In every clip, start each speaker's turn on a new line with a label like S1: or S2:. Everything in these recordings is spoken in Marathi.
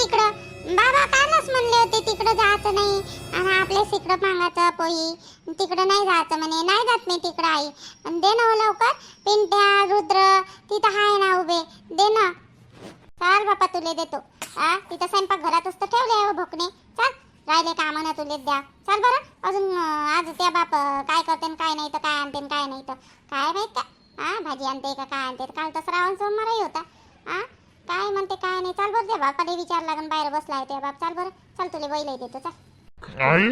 S1: तिकडं. बाबा कालच म्हणले होते तिकडं जायचं नाही. आणि आपल्याच इकडं मागायचं पोई तिकडं नाही जायचं म्हणे. नाही जात मी तिकडं आई. आणि दे ना हो लवकर. पिंट्या रुद्र तिथं आहे ना उभे. दे ना. चाल बापा तुले देतो. आ? तिथं स्वयंपाक घरातच तर ठेवले आहे हो भोकणे चाल. राहिले कामं ना तुले द्या. चाल बरं. अजून आज त्या बाप काय करते काय नाही तर काय आणते काय नाही तर. काय माहीत का? हा भाजी आणते का काय आणते? काल तर श्रावण सोमवारही होता. हा काय म्हणते काय नाही. चाल बरं त्या बापाला विचार लागून बाहेर बसला आहे त्या बाप. चाल बरं चाल तुले बैल देतो चाल.
S2: आई?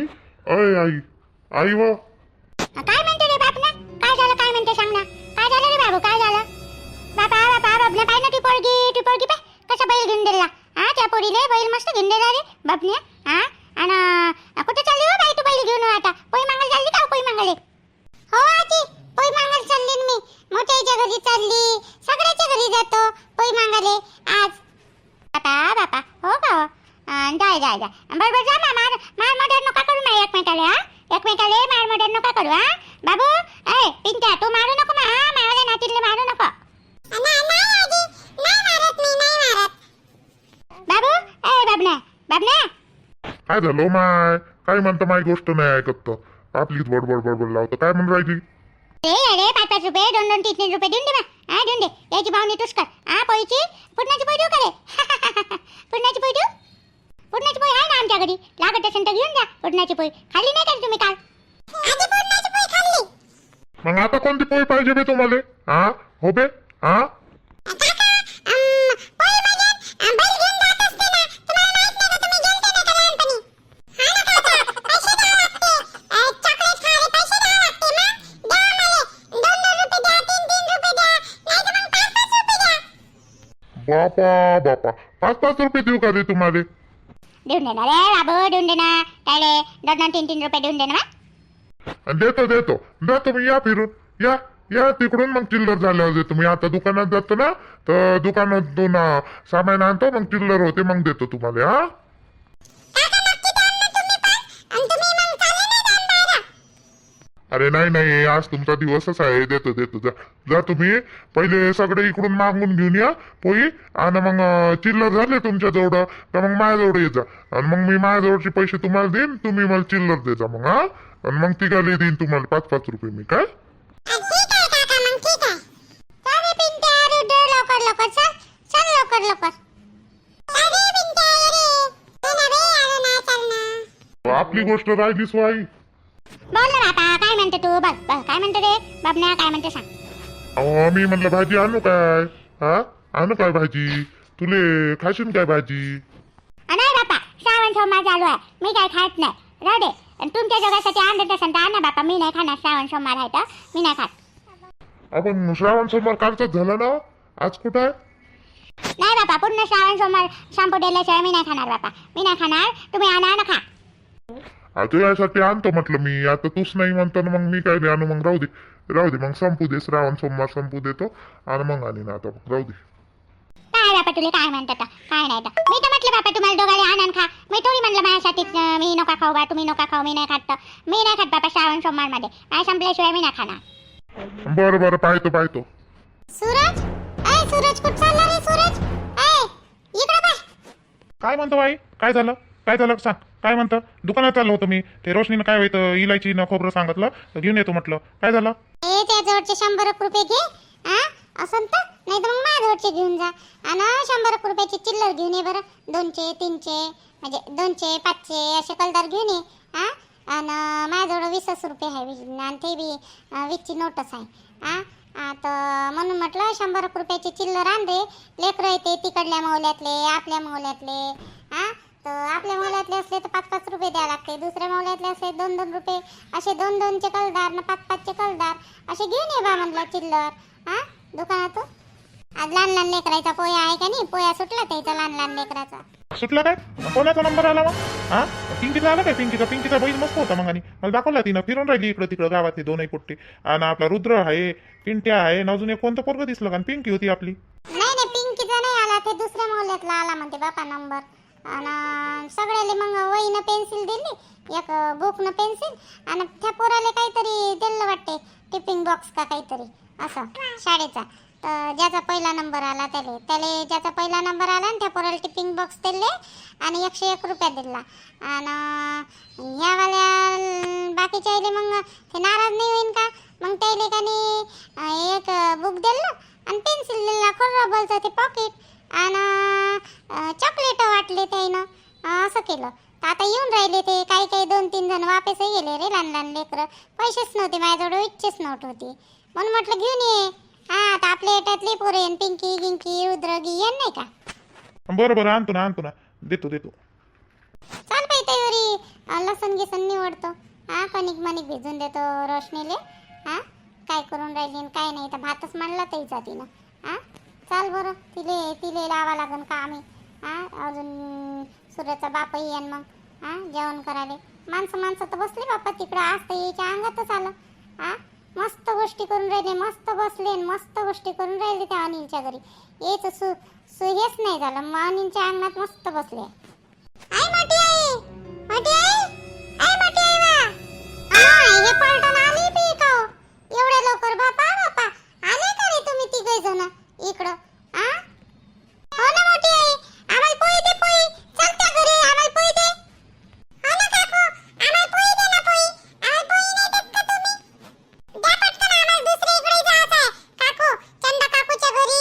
S2: अय आई. आई व.
S1: काय म्हणते रे बाप ना? काय झालं काय म्हणते सांग ना? काय झालं रे बाबू काय झालं? बापा बापा बाबने पाय ना ती पोरगी ती पोरगी पाय. कसा बैल घेऊन दिला हा त्या पोरीले बैल मस्त घेऊन दिला रे बापने. हा आणि कुठे चालली हो बाई तू बैल घेऊन आता? पोई मागायला चालली का पोई मागायला हो आजी. पोई मागायला चालली ना मी. मोठ्याच्या घरी चालली. सगळ्याच्या घरी जातो पोई मागायला. आज. बापा बापा. हो का हो? अं, जाय जाय जाय. बरोबर जा ना मार मार मदर नका करू ना एकमेकाले हा? एकमेकाले मार मदर नका करू हा? बाबू ए पिंट्या तू मारू नको ना हा? माझ्या नातीला मारू नको. बाबू ए बाबना बाबना
S2: काय झालं माय? काय म्हणतं माय गोष्ट नाही ऐकत तर आपलीच बडबड बडबड लावतं. काय म्हणून राहिली?
S1: ते अरे पाच पाच रुपये दोन दोन तीन तीन रुपये देऊन दे बा. हा देऊन दे. याची भावनी तूच कर हा पोळीची पुरणाची पोळी देऊ का रे? पुरणाची पोळी देऊ? पुरणाची पोळी आहे ना आमच्या घरी. लागत असेल तर घेऊन जा. पुरणाची पोळी खाली नाही का तुम्ही काल?
S2: मग आता कोणती पोळी पाहिजे बे तुम्हाला? हा? हो बे? हा? बापा बापा. पाच पाच रुपये देऊ का रे तुम्हाला?
S1: देऊन दे ना रे बाबू देऊन दे ना त्याले दोन दोन तीन तीन रुपये देऊन दे ना बा.
S2: देतो देतो. द्या तुम्ही या फिरून. या या तिकडून मग चिल्लर झाल्यावर देतो. मी आता दुकानात जातो ना तर दुकानातून अं, सामान आणतो मग चिल्लर होते मग देतो तुम्हाला हा? अरे नाही नाही आज तुमचा दिवसच आहे. देतो देतो. जा जा तुम्ही. पहिले सगळे इकडून मागून घेऊन या पोई. आणि मग चिल्लर झाले तुमच्या जवळ. तर मग माझ्याजवळ ये जा. आणि मग मी माझ्याजवळचे पैसे तुम्हाला देईन. तुम्ही मला चिल्लर दे जा मग हा. आणि मग तिघाले देईन तुम्हाला पाच पाच रुपये मी काय? आपली गोष्ट राहिलीच हो आई
S1: बोल ना बापा काय म्हणते तू? बस बस काय म्हणते रे? बाबण्या काय म्हणते सांग.
S2: अहो मी म्हणलं भाजी आणू काय? हा? आणू काय भाजी? तुले खाशीन काय भाजी?
S1: अ, नाही बापा श्रावण सोमवार चालू आहे. मी काय खात नाही. राहू दे. आणि तुमच्या जगासाठी आणत असेल तर आणा बापा मी नाही खाणार श्रावण सोमवार आहे तर. मी नाही खात.
S2: आपण श्रावण सोमवार कालचाच झाला ना? आज कुठं आहे?
S1: नाही बापा पूर्ण श्रावण सोमवार शॅम्पू दिल्याशिवाय मी नाही खाणार बापा. मी नाही खाणार. तुम्ही आणा ना खा.
S2: आता यासाठी आणतो म्हटलं मी. आता तूच नाही म्हणतो ना मग मी काय नाही आणू मग राहू दे. राहू दे मग संपू दे. श्रावण सोमवार संपू देतो आणि मग आणीन आता. मग राहू दे.
S1: काय बापा तुला काय म्हणतात आता? काय नाही तर मी तर म्हटलं बापा तुम्हाला दोघाले आनंद खा. मी थोडी म्हणलं माझ्यासाठी अं, मी नका खाऊ बा तुम्ही नका खाऊ मी नाही खात तर. मी नाही खात बापा श्रावण सोमवारमध्ये काय संपल्याशिवाय मी नाही खाणार.
S2: बरं बरं पाहतो पाहतो.
S1: सूरज? ए सूरज कुठं चालला रे सूरज? ए इकडे पाय
S3: काय म्हणतो बाई? काय झालं? काय झालं? सांग. काय म्हणतं? दुकानात चाललो होतो मी. ते रोशनीनं काय होतं? इलायची न खोबरं सांगितलं. तर घेऊन येतो म्हटलं. काय झालं?
S1: ए शंभर एक रुपये घे. हा असं तर? नाही तर मग माझ्याजवळचे घेऊन जा. आणि शंभर एक रुपयाची चिल्लर घेऊन ये बरं. दोनशे तीनशे म्हणजे दोनशे पाचशे असे कलदार घेऊन ये. हा आणि माझ्याजवळ वीसच रुपये आहे. वीस- आणि ते बी अं, वीसची नोटच आहे. हा आता म्हणून म्हटलं शंभर एक रुपयाची चिल्लर आण रे लेकरं येते तिकडल्या मौल्यातले आपल्या मौल्यातले हा तर आपल्या मौल्यातले असले तर पाच पाच रुपये द्यावे लागते. दुसऱ्या मौल्यातले असले दोन दोन रुपये. असे दोन दोनचे कलदार ना पाच पाचचे कलदार. असे घेऊन ये बा म्हणलं चिल्लर. हा? दुकानातून? आज लहान लहान लेकराचा पोया आहे का नाही? पोया सुटला त्याचा लहान लहान लेकराचा.
S3: सुटला काय? कोणाचा नंबर आला मग हा? पिंकीचा आला काय? पिंकीचा? पिंकीचा बैल मस्त होता मग आणि. मला दाखवला तिनं. फिरून राहिली इकडं तिकडं गावात ते दोनही पोट्टे. आणि आपला रुद्र आहे पिंट्या आहे आणि अजून एक कोणतं पोरग दिसलं का? आणि पिंकी होती आपली.
S1: नाही नाही पिंकीचा नाही आला. ते दुसऱ्या मोहल्यातला आला म्हणते बापा नंबर. आणि सगळ्याले मग वहीनं पेन्सिल दिली एक बुकनं पेन्सिल आणि त्या पोराले काहीतरी दिलं वाटते टिफिन बॉक्स का काहीतरी असं शाळेचा. तर ज्याचा पहिला नंबर आला त्याले त्याले ज्याचा पहिला नंबर आला आणि त्या पोराला टिफिन बॉक्स दिले आणि एकशे एक रुपया दिला. आणि ह्यावाल्या बाकीच्या आईले मग ते नाराज नाही होईन का? मग त्याले कानी एक बुक दिलं आणि पेन्सिल दिला खोडं बोलतं ते पॉकेट आणि चॉकलेट वाटले त्यानं अं, असं केलं. तर आता येऊन राहिले ते. काही काही दोन तीन जण वापसही गेले रे लहान लहान लेकरं. पैसेच नव्हते. माझ्याजवळ इच्छेच नोट होती. म्हणून म्हटलं घेऊन ये. हा आता आपल्या येटातली पोरं पिंकी गिंकी रुद्रगी येईन नाही का?
S3: बरं बरं. आणतो ना आणतो ना. देतो देतो.
S1: चाल बाई तयारी. अं, लसण गिसण निवडतो. हा कणिक मणिक भिजून देतो रोशनीले. हा काय करून राहिली आणि काय नाही. तर भातच मांडला तरी जातीनं. हा चाल बरं. तिले तिले लावा लागन का आम्ही हा अजून सूर्याचा बापही येन मग. हा जेवण करायले. माणसं माणसं तर बसले बापा तिकडं. आज तर यायच्या अंगातच आलं. हा मस्त गोष्टी करून राहिले मस्त बसले मस्त गोष्टी करून राहिले त्या अनिलच्या घरी. यायचं सु सु हेच नाही झालं. मग अनिलच्या अंगणात मस्त बसले. आई मोठी आई! मोठी आई! आई मोठी आई वा! हे पलटण आली का एवढ्या लवकर बापा बापा. आले का रे तुम्ही तिघे जण इकडं आ हो ना मोठी आई आम्हाला पोळी दे पोळी चल त्या घरी आम्हाला पोळी दे हो ना काकू आम्हाला पोळी दे ना पोळी आम्हाला पोळी नाही देत का तुम्ही द्या पटकन आम्हाला दुसऱ्या इकडे जायचं आहे काकू चंदा काकूच्या घरी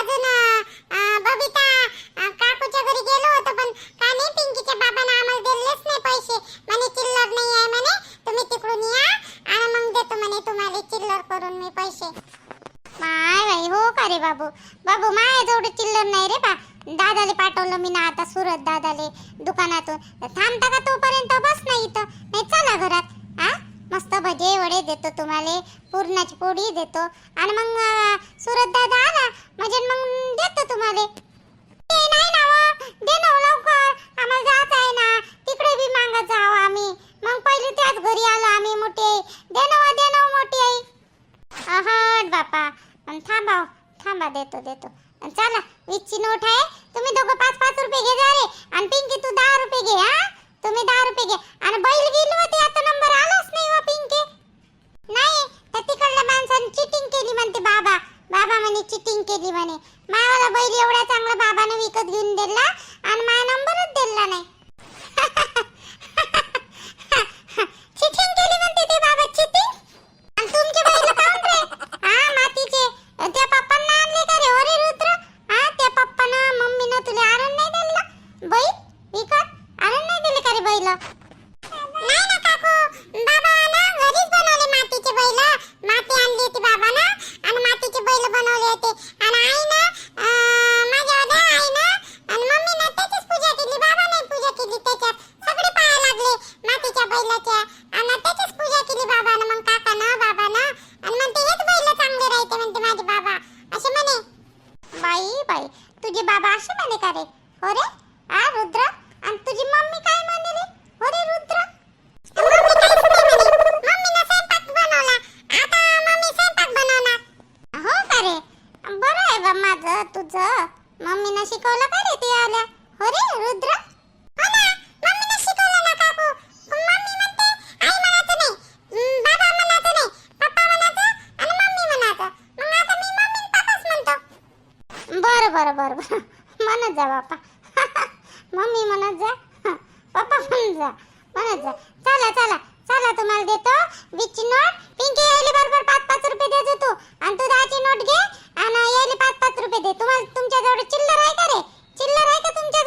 S1: अजून अं, अं, बबिता अं, काकूच्या घरी गेलो होतो पण का नाही पिंकीच्या बाबांना आम्हाला दिलेच नाही पैसे म्हणे चिल्लर नाही आहे म्हणे तुम्ही तिकडून या आणि मग देतो म्हणे तुम्हाला चिल्लर करून मी पैसे माय बाई हो का रे बाबू बाबू माय जेवढं चिल्लर नाही रे बा दादाले पाठवलं मी ना आता सुरत दादाले दुकानातून थांबता का तोपर्यंत बस नाही इथं नाही चला घरात हा मस्त भजे वडे देतो तुम्हाला पुरणाची पोळी देतो आणि मग अं, सुरत दादा आला म्हणजे मग देतो तुम्हाला ते नाही ना हो. दे ना हो लवकर आम्हाला जायचं आहे ना तिकडे बी मागत जावं आम्ही मग पहिले त्याच घरी आलो आम्ही मोठी आई दे ना हो, दे ना हो, मोठी आई अहट बापा पण थांबा हो, थांबा देतो देतो अन चला वीसची नोट आहे तुम्ही दोघं पाच पाच रुपये घे जा रे आणि पिंकी तू दहा रुपये घे हा तुम्ही दहा रुपये घे आणि बैल गेली होती आता नंबर आलाच नाही हो पिंकी नाही तर तिकडल्या माणसाने चिटिंग केली म्हणते बाबा बाबा म्हणे चिटिंग केली म्हणे मावाला बैल एवढा चांगला बाबाने विकत घेऊन दिला आणि माझा नंबरच दिला नाही चिटिंग केली म्हणते ते बाबा चिटिंग आणि तुमचे बैल काऊन रे हा मातीचे त्या पप्पांना आणले का रे अरे रुद्र हा त्या पप्पानं मम्मीनं तुला आणून नाही दिलं बैल विकत आणून नाही दिले का रे बैल नाही ना काकू बाबा ना घरीच बनवले मातीचे बैल माती आणली होती बाबा ना आणि मातीचे बैल बनवले होते आणि आई ना अं, माझ्या होत्या आई ना आणि मम्मी ना त्याचीच पूजा केली बाबा नाही पूजा केली त्याच्यात सगळे पाया लागले मातीच्या बैलाच्या आणि त्याचीच पूजा केली बाबा ना मग काका ना बाबा ना आणि म्हणते हेच बैल चांगले राहते म्हणते माझे बाबा असे म्हणे बाई बाई तुझे बाबा असे म्हणे का रे हो रे आ रुद्र आणि तुझी मम्मी काय म्हणे रे हो रे रुद्र मम्मी काहीच नाही म्हणे मम्मीनं स्वयंपाक बनवला आता मम्मी स्वयंपाक बनवणार हो का रे बरं आहे बा माझं तुझं मम्मीनं शिकवलं का रे ते आल्या हो रे रुद्र हो ना मम्मीनं शिकवलं ना काकू पण मम्मी म्हणते आई म्हणायचं नाही हम्म, बाबा म्हणायचं नाही पप्पा म्हणायचं आणि मम्मी म्हणायचं मग आता मी मम्मी आणि पप्पाच म्हणतो बरं बरं बरं बरं म्हणत जा बापा. मम्मी म्हणत जा. पप्पा म्हणत जा. म्हणत जा. चला चला चला तुम्हाला देतो. वीसची नोट. पिंकी यायले बरोबर पाच पाच रुपये देतो तू. आणि तू दहाची नोट घे. आणि यायले पाच पाच रुपये दे. तुम्हाला तुमच्या जवळ चिल्लर आहे का रे? चिल्लर आहे का तुमच्या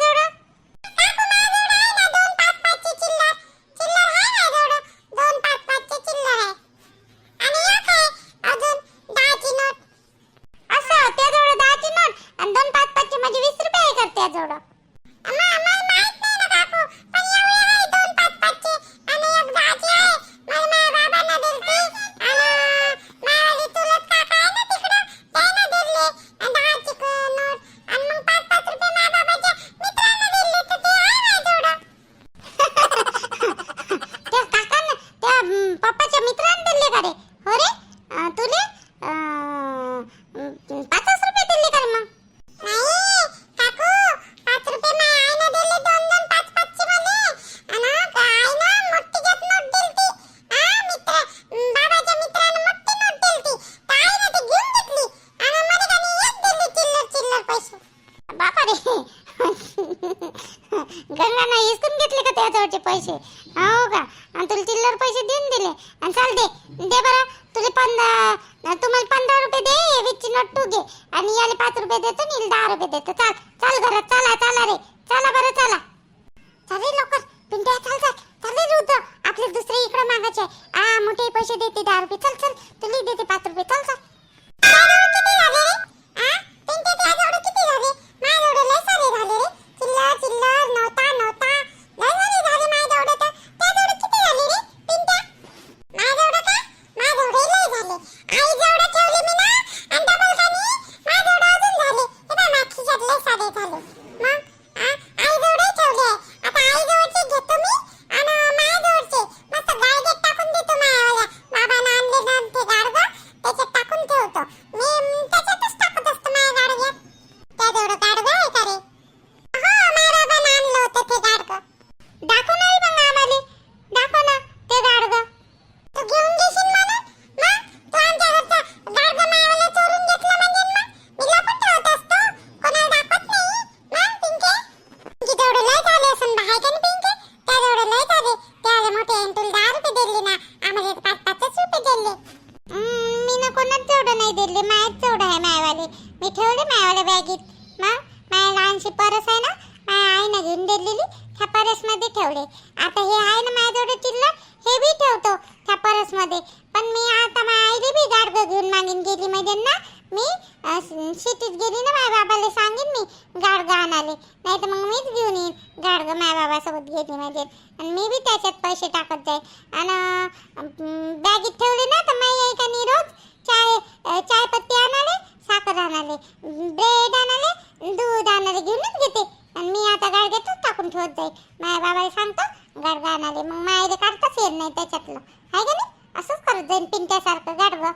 S1: मी शेतीत गेली ना माझ्या बाबाला सांगेन मी गाडगं आणाले. नाही तर मग मीच घेऊन येईन गाडगं माझ्या बाबासोबत घेतली माझे. आणि मी बी त्याच्यात पैसे टाकत जाईल आणि बॅगीत ठेवले ना तर माई ऐका रोज चाय चायपत्ती आणाले साखर आणाले ब्रेड आणाले दूध आणाले घेऊनच घेते. आणि मी आता गाडग्यातच टाकून ठेवत जाईल माझ्या बाबाला सांगतो गाडगं आणाले. मग मायले काढताच येत नाही त्याच्यातलं. आहे का नाही? असंच करत जाईन पिंट्यासारखं गाडगं.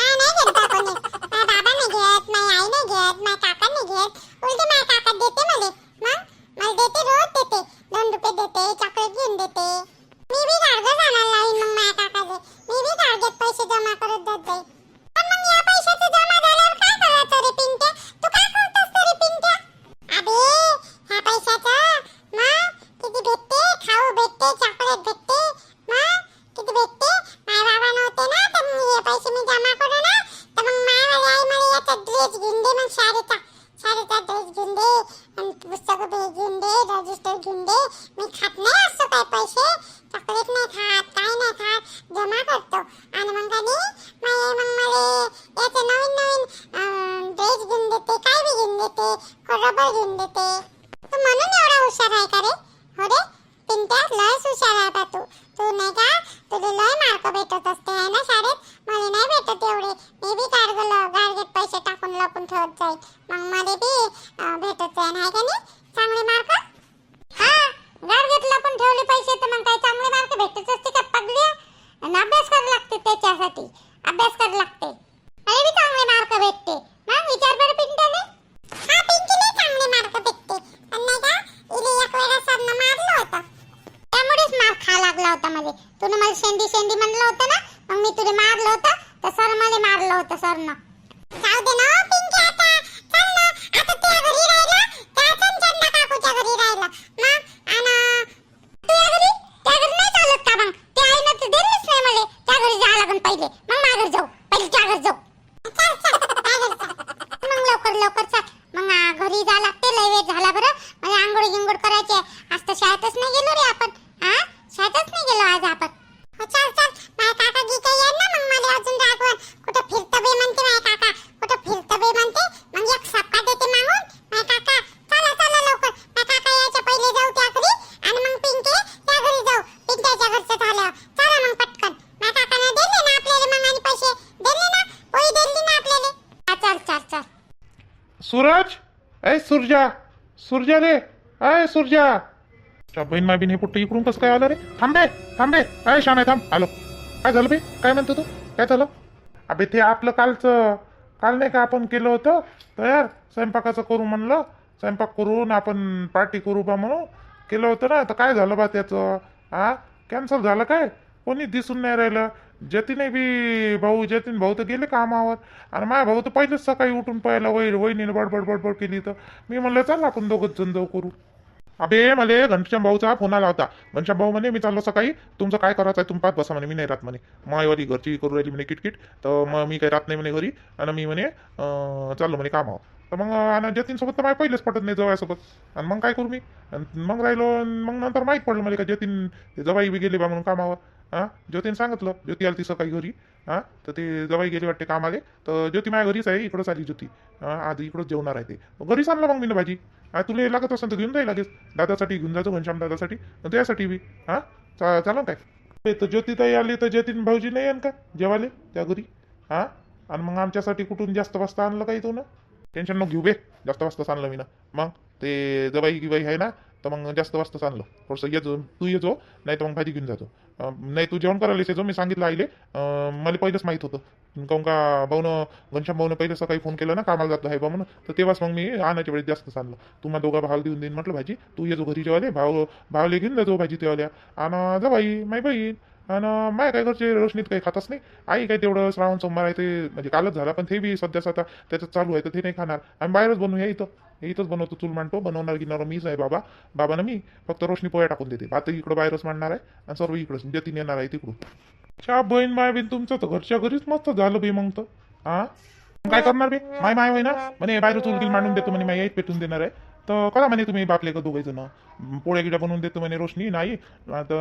S1: नाही घेत बा कोणी. माझ्या बाबा नाही घेत माझ्या आई नाही घेत माझ्या काका नाही घेत उलटी माझ्या काका देते मला वेळ झाला बरं? मला आंघोळ गिंगोळ करायची आज तर शाळेतच नाही गेलो रे आपण. हा शाळेतच नाही गेलो आज आपण.
S3: सुरजा सुरजा रे. अय सुरजा. बहीण मायबीन हे पुट्ट इकडून कसं काय आलं रे? थांबे थांबे अय आहे थांब. आलो. काय झालं बे? काय म्हणतो तू? काय झालं? अबे ते आपलं कालचं काल नाही का आपण केलं होतं? तयार? स्वयंपाकाचं करू म्हणलं. स्वयंपाक करून आपण पार्टी करू बा म्हणून केलं होतं ना. तर काय झालं बा त्याचं? हा कॅन्सल झालं काय? कोणी दिसून नाही राहिलं. जतीन बी भाऊ जतीन भाऊ तर गेले कामावर. आणि माझा भाऊ तर पहिलेच सकाळी उठून पहिला वही वहिनीने बडबड बडबड केली तर. मी म्हणलं चाल आपण दोघंच जण जाऊ करू. अबे मला घनश्याम भाऊचा फोन आला होता. घनश्याम भाऊ म्हणे मी चाललो सकाळी. तुमचं काय करायचं आहे तुम्ही पाच बसा म्हणे मी नाही राहत म्हणे. मायवारी घरची करू राहिली म्हणे किटकिट. तर मग मी काही राहत नाही म्हणे घरी. आणि मी म्हणे चाललो म्हणे कामावर. तर मग आणि जतीनसोबत तर माझ्या पहिलेच पटत नाही जवायसोबत आणि मग काय करू मी? मग राहिलो मग नंतर माहीत पडलं मला का जतीन जवाई बी गेले बा म्हणून कामावर. हां? ज्योतीने सांगितलं ज्योती आली ती सकाळी घरी हां? तर ते जवाई गेली वाटते कामाले. तर ज्योती माझ्या घरीच आहे इकडंच आली ज्योती. हां आज इकडंच जेवणार आहे ते. घरीच आणलं मग मी ना भाजी. हा तुला लागत असेल तर घेऊन जाईल लागेल दादासाठी घेऊन जातो घनश्याम दादासाठी. त्यासाठी बी हां? चा चालेल काय? तर ज्योतीताई आली तर ज्योतीन भाऊजी नाही येईन का? जेवाले त्या घरी. हां? आणि मग आमच्यासाठी कुठून जास्त वाजता आणलं काही तू ना टेन्शन नको घेऊ बे. जास्त वाजताच आणलं मी ना मग ते जवाई गिवाई आहे ना तर मग जास्त वाजताच आणलं. थोडंसं ये जो तू ये जो नाही तर मग भाजी घेऊन जातो. नाही तू जेवण करायला येतो मी सांगितलं आईले. मला पहिलंच माहीत होतं. काहून का भाऊनं घनश्याम भाऊनं पहिलं सकाळी फोन केला ना कामाला जातो आहे बा म्हणून. तर तेव्हाच मग मी आणायच्या वेळेस जास्तच आणलं. तुम्हाला दोघा भावाला देऊन देईन म्हटलं भाजी. तू ये जो घरी जेवाले भाऊ भावले घेऊन जातो भाजी तेवाल्या. आणि बाई माय बहीण. आणि माय काय घरचे रोशनीत काही खातच नाही. आई काय तेवढं श्रावण सोमवार आहे ते म्हणजे कालच झाला पण ते बी सध्या आता त्याचं चालू आहे तर ते नाही खाणार. आम्ही बाहेरच बनवूया इथं. इथंच बनवतो चूल मांडतो बनवणार गिरणार मीच आहे बाबा. बाबानं मी फक्त रोशनी पोया टाकून देते. भात इकडं बाहेरच मांडणार आहे आणि सर्व इकडंच. म्हणजे जतीन येणार आहे तिकडून. छा बहीण माय बिन तुमचं तर घरच्या घरीच मस्त झालं बे मग तर. हां मग काय करणार बे? माय माय होईना? म्हणे बाहेर चुलकील मांडून देतो म्हणे माय याईत पेटून देणार आहे. तर करा म्हणे तुम्ही बापले का दोघे जण? पोळ्या गिड्या बनवून देतो म्हणे रोशनी नाही. तर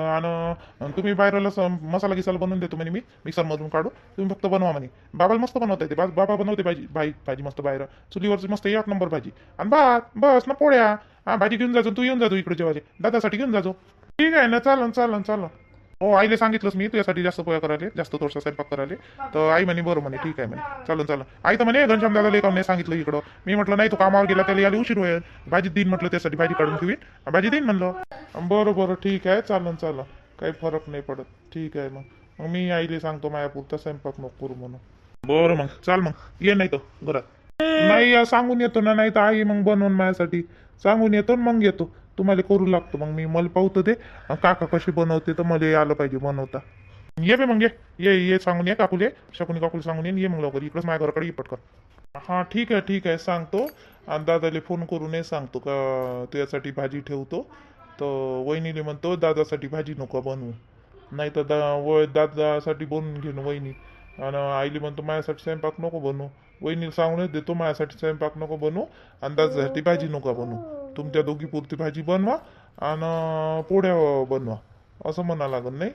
S3: आणि तुम्ही बाहेरला स- मसाला गिसाला बनवून देतो म्हणे मी मिक्सरमधून काढू तुम्ही फक्त बनवा म्हणे. बाबाला मस्त बनवता येते. बा- बाबा बनवते भाजी भाई भाजी मस्त बाहेर. चुलीवरची मस्त एक नंबर भाजी. आणि भात बस ना पोळ्या. हा भाजी घेऊन जाजो तू येऊन जातो इकडे जेवायचे. दादासाठी घेऊन जातो ठीक आहे ना चालन चालन चालन. हो आईले सांगितलंच मी तुझ्यासाठी जास्त पोया करायला जास्त थोडसा स्वयंपाक करायला. तर आई म्हणे बरं म्हणे ठीक आहे म्हणे. चालून चालून. आई तर म्हणे घनश्याम दादाला काम नाही सांगितलं इकडं. मी म्हटलं नाही तो कामावर गेला त्याला यायला उशीर होईल. भाजी देईन म्हटलं त्यासाठी भाजी काढून ठेवीन. भाजी देईन म्हणलं. बरं बरं ठीक आहे चालून चालून. काही फरक नाही पडत. ठीक आहे मग. मग मी आईले सांगतो मायापुरता स्वयंपाक नको करू म्हणून. बरं मग. चाल मग. ये नाही तर घरात. नाही सांगून येतो ना नाही तर आई मग बनवून माझ्यासाठी. सांगून येतो मग येतो. तुम्हाला करू लागतो. मग मी मला पाहतो ते काका कशी बनवते तर मला आलं पाहिजे बनवता. ये बे मग ये. ये ये सांगून ये काकुले. शकुनी काकुले सांगून ये ये मग लवकर. इकडंच माझ्या घराकडे ये पटकन हां ठीक आहे ठीक आहे सांगतो. आणि दादाले फोन करून सांगतो का तुझ्यासाठी भाजी ठेवतो. तर वहिनीले म्हणतो दादासाठी भाजी नको बनवू. नाही तर दा व दादासाठी बनवून घेऊन वहिनी. आणि आईली म्हणतो माझ्यासाठी स्वयंपाक नको बनवू. वहिनीला सांगूनच देतो माझ्यासाठी स्वयंपाक नको बनवू. आणि दादासाठी भाजी नको बनवू. तुमच्या दोघी पुरती भाजी बनवा आणि पोळ्या बनवा. असं म्हणा लागल नाही?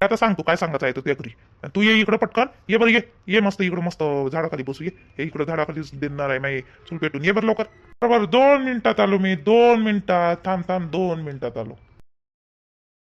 S3: आता सांग तू काय सांगायचं आहे तू त्या घरी? तू ये इकडं पटकन. ये बरं ये. ये मस्त इकडं मस्त झाडाखाली बसू ये. हे इकडं झाडाखाली देणार आहे नाही चूल पेटून. ये बरं लवकर. बरोबर दोन मिनिटात आलो मी. दोन मिनिटात. थांब थांब दोन मिनिटात आलो.